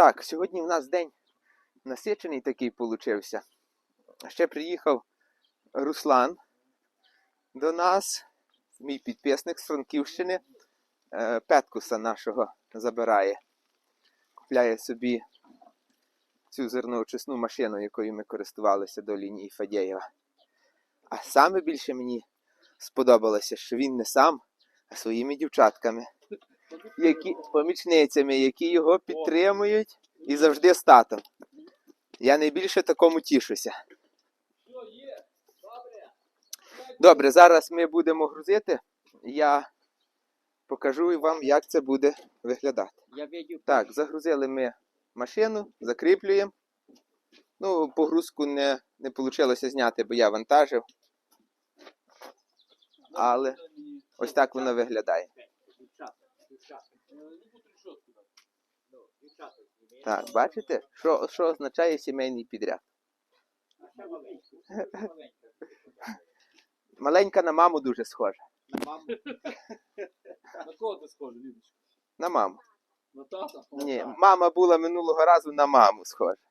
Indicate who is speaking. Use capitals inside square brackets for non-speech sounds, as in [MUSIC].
Speaker 1: Так, сьогодні в нас день насичений такий получився. Ще приїхав Руслан до нас, мій підписник з Франківщини, е, Петкуса нашого забирає. Купляє собі цю зерноочисну машину, якою ми користувалися до лінії Фадєєва. А саме більше мені сподобалося, що він не сам, а своїми дівчатками, які, помічницями, які його підтримують і завжди з татом. Я найбільше такому тішуся. Добре, зараз ми будемо грузити. Я покажу вам, як це буде виглядати. Так, загрузили ми машину, закріплюємо. Ну, погрузку не, не вийшло зняти, бо я вантажив. Але ось так воно виглядає. Так, бачите, що, що означає сімейний підряд? [LAUGHS]
Speaker 2: Маленька.
Speaker 1: На маму дуже схожа.
Speaker 2: На маму. На кого ти схожа, Лідочка?
Speaker 1: На маму.
Speaker 2: На тата?
Speaker 1: Ні, мама була минулого разу на маму схожа.